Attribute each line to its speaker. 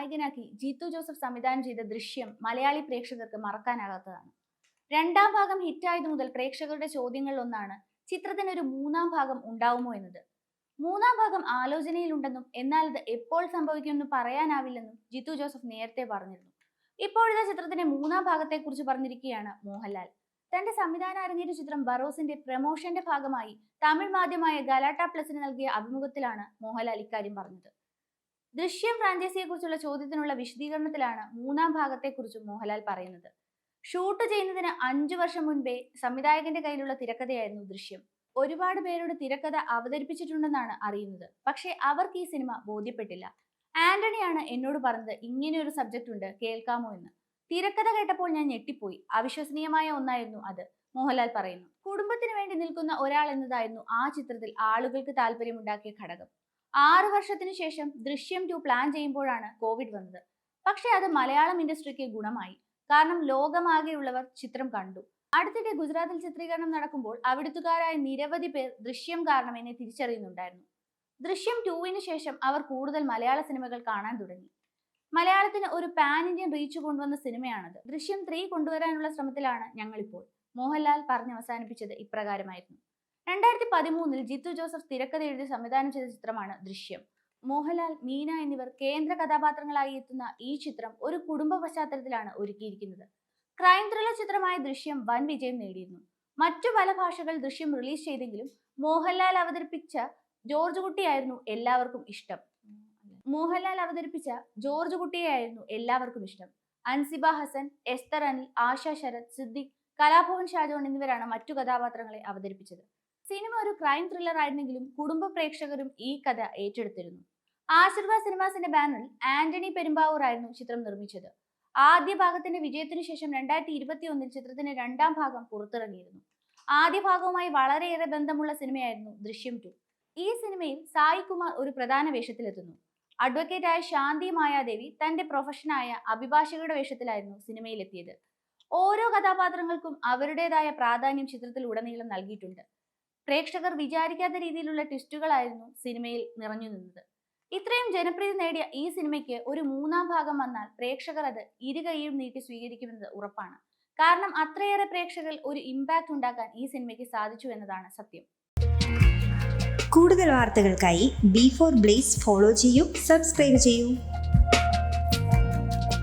Speaker 1: നായകനാക്കി ജീത്തു ജോസഫ് സംവിധാനം ചെയ്ത ദൃശ്യം മലയാളി പ്രേക്ഷകർക്ക് മറക്കാനാകാത്തതാണ്. രണ്ടാം ഭാഗം ഹിറ്റായത് മുതൽ പ്രേക്ഷകരുടെ ചോദ്യങ്ങളിലൊന്നാണ് ചിത്രത്തിന് ഒരു മൂന്നാം ഭാഗം ഉണ്ടാവുമോ എന്നത്. മൂന്നാം ഭാഗം ആലോചനയിലുണ്ടെന്നും എന്നാൽ ഇത് എപ്പോൾ സംഭവിക്കുമെന്ന് പറയാനാവില്ലെന്നും ജിത്തു ജോസഫ് നേരത്തെ പറഞ്ഞിരുന്നു. ഇപ്പോഴത്തെ ചിത്രത്തിന്റെ മൂന്നാം ഭാഗത്തെക്കുറിച്ച് പറഞ്ഞിരിക്കുകയാണ് മോഹൻലാൽ. തന്റെ സംവിധാന അരങ്ങേറ്റ ചിത്രം ബറോസിന്റെ പ്രമോഷന്റെ ഭാഗമായി തമിഴ് മാധ്യമമായ ഗലാട്ട പ്ലസിന് നൽകിയ അഭിമുഖത്തിലാണ് മോഹൻലാൽ ഇക്കാര്യം പറഞ്ഞത്. ദൃശ്യം ഫ്രാഞ്ചൈസിയെ കുറിച്ചുള്ള ചോദ്യത്തിനുള്ള വിശദീകരണത്തിലാണ് മൂന്നാം ഭാഗത്തെക്കുറിച്ച് മോഹൻലാൽ പറയുന്നത്. ഷൂട്ട് ചെയ്യുന്നതിന് അഞ്ചു വർഷം മുൻപേ സംവിധായകന്റെ കയ്യിലുള്ള തിരക്കഥയായിരുന്നു ദൃശ്യം. ഒരുപാട് പേരുടെ തിരക്കഥ അവതരിപ്പിച്ചിട്ടുണ്ടെന്നാണ് അറിയുന്നത്. പക്ഷേ അവർക്ക് ഈ സിനിമ ബോധ്യപ്പെട്ടില്ല. ആന്റണിയാണ് എന്നോട് പറഞ്ഞത് ഇങ്ങനെ ഒരു സബ്ജക്റ്റ് ഉണ്ട് കേൾക്കാമോ എന്ന്. തിരക്കഥ കേട്ടപ്പോൾ ഞാൻ ഞെട്ടിപ്പോയി. അവിശ്വസനീയമായ ഒന്നായിരുന്നു അത് മോഹൻലാൽ പറയുന്നു. കുടുംബത്തിന് വേണ്ടി നിൽക്കുന്ന ഒരാൾ എന്നതായിരുന്നു ആ ചിത്രത്തിൽ ആളുകൾക്ക് താല്പര്യമുണ്ടാക്കിയ ഘടകം. ആറു വർഷത്തിനു ശേഷം ദൃശ്യം ടു പ്ലാൻ ചെയ്യുമ്പോഴാണ് കോവിഡ് വന്നത്. പക്ഷേ അത് മലയാളം ഇൻഡസ്ട്രിക്ക് ഗുണമായി. കാരണം ലോകമാകെയുള്ളവർ ചിത്രം കണ്ടു. അടുത്തിടെ ഗുജറാത്തിൽ ചിത്രീകരണം നടക്കുമ്പോൾ അവിടുത്തുകാരായ നിരവധി പേർ ദൃശ്യം കാരണം എന്നെ തിരിച്ചറിയുന്നുണ്ടായിരുന്നു. ദൃശ്യം ടൂവിന് ശേഷം അവർ കൂടുതൽ മലയാള സിനിമകൾ കാണാൻ തുടങ്ങി. മലയാളത്തിന് ഒരു പാൻ ഇന്ത്യൻ റീച്ച് കൊണ്ടുവന്ന സിനിമയാണത്. ദൃശ്യം ത്രീ കൊണ്ടുവരാനുള്ള ശ്രമത്തിലാണ് ഞങ്ങളിപ്പോൾ. മോഹൻലാൽ പറഞ്ഞ് അവസാനിപ്പിച്ചത് ഇപ്രകാരമായിരുന്നു. രണ്ടായിരത്തി പതിമൂന്നിൽ ജിത്തു ജോസഫ് തിരക്കഥ എഴുതി സംവിധാനം ചെയ്ത ചിത്രമാണ് ദൃശ്യം. മോഹൻലാൽ മീന എന്നിവർ കേന്ദ്ര കഥാപാത്രങ്ങളായി എത്തുന്ന ഈ ചിത്രം ഒരു കുടുംബ പശ്ചാത്തലത്തിലാണ് ഒരുക്കിയിരിക്കുന്നത്. ക്രൈം ത്രില്ലർ ചിത്രമായ ദൃശ്യം വൻ വിജയം നേടിയിരുന്നു. മറ്റു പല ഭാഷകൾ ദൃശ്യം റിലീസ് ചെയ്തെങ്കിലും മോഹൻലാൽ അവതരിപ്പിച്ച ജോർജ് കുട്ടിയായിരുന്നു എല്ലാവർക്കും ഇഷ്ടം. മോഹൻലാൽ അവതരിപ്പിച്ച ജോർജ് കുട്ടിയായിരുന്നു എല്ലാവർക്കും ഇഷ്ടം. അൻസിബ ഹസൻ എസ്തർ അനിൽ ആശ ശരത് സിദ്ദിഖ് കലാഭവൻ ഷാജോൺ എന്നിവരാണ് മറ്റു കഥാപാത്രങ്ങളെ അവതരിപ്പിച്ചത്. സിനിമ ഒരു ക്രൈം ത്രില്ലർ ആയിരുന്നെങ്കിലും കുടുംബ പ്രേക്ഷകരും ഈ കഥ ഏറ്റെടുത്തിരുന്നു. ആശീർവാദ് സിനിമാസിന്റെ ബാനറിൽ ആന്റണി പെരുമ്പാവൂർ ആയിരുന്നു ചിത്രം നിർമ്മിച്ചത്. ആദ്യ ഭാഗത്തിന്റെ വിജയത്തിനു ശേഷം രണ്ടായിരത്തി ഇരുപത്തി ഒന്നിൽ ചിത്രത്തിന്റെ രണ്ടാം ഭാഗം പുറത്തിറങ്ങിയിരുന്നു. ആദ്യ ഭാഗവുമായി വളരെയേറെ ബന്ധമുള്ള സിനിമയായിരുന്നു ദൃശ്യം ടു ഈ സിനിമയിൽ സായി കുമാർ ഒരു പ്രധാന വേഷത്തിലെത്തുന്നു. ആയ ശാന്തി മായാദേവി തന്റെ പ്രൊഫഷനായ അഭിഭാഷകരുടെ വേഷത്തിലായിരുന്നു സിനിമയിലെത്തിയത്. ഓരോ കഥാപാത്രങ്ങൾക്കും അവരുടേതായ പ്രാധാന്യം ചിത്രത്തിൽ ഉടനീളം നൽകിയിട്ടുണ്ട്. പ്രേക്ഷകർ വിചാരിക്കാത്ത രീതിയിലുള്ള ട്വിസ്റ്റുകളായിരുന്നു സിനിമയിൽ നിറഞ്ഞു നിന്നത്. ഇത്രയും ജനപ്രീതി നേടിയ ഈ സിനിമയ്ക്ക് ഒരു മൂന്നാം ഭാഗം വന്നാൽ പ്രേക്ഷകർ അത് ഇരുകൈയും നീട്ടി സ്വീകരിക്കുമെന്നത് ഉറപ്പാണ്. കാരണം അത്രയേറെ പ്രേക്ഷകർ ഒരു ഇമ്പാക്റ്റ് ഉണ്ടാക്കാൻ ഈ സിനിമയ്ക്ക് സാധിച്ചു എന്നതാണ് സത്യം.
Speaker 2: കൂടുതൽ വാർത്തകൾക്കായി ബി ഫോർ ബ്ലേസ് ഫോളോ ചെയ്യൂ സബ്സ്ക്രൈബ് ചെയ്യൂ.